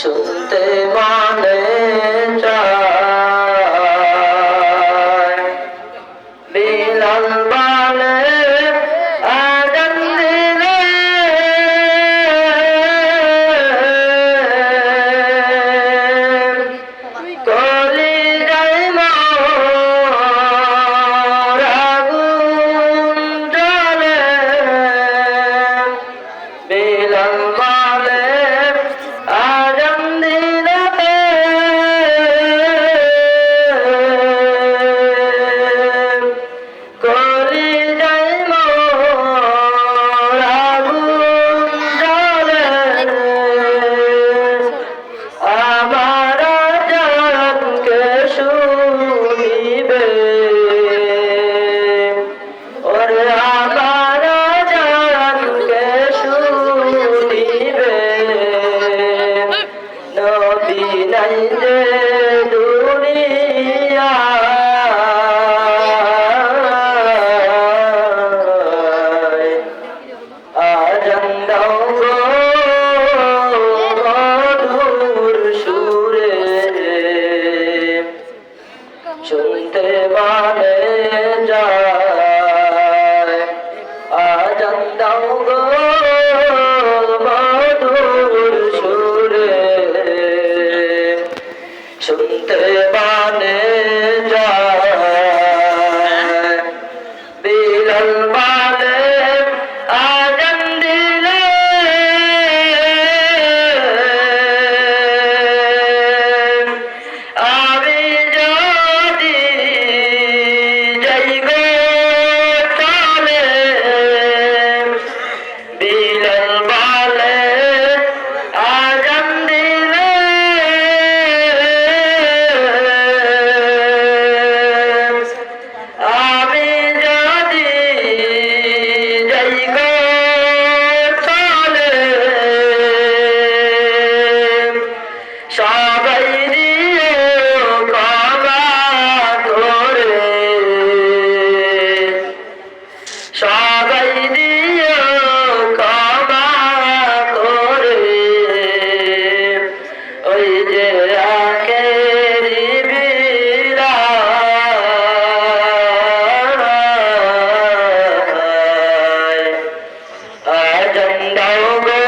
শুনতে মনে বিলাল বালে আগান দিলে। কলি যাই রাগুন জলে Bilal da da and I will go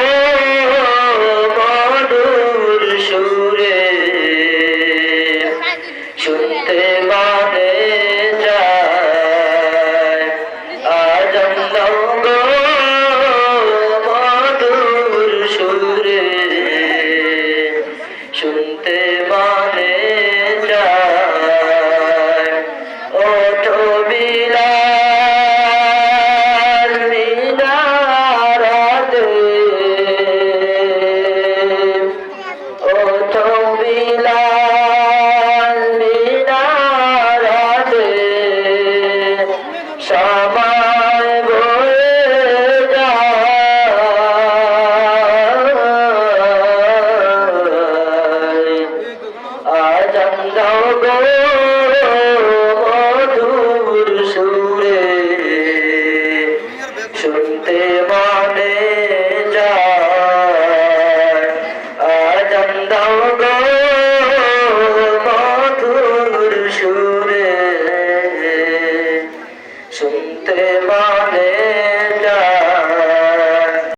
say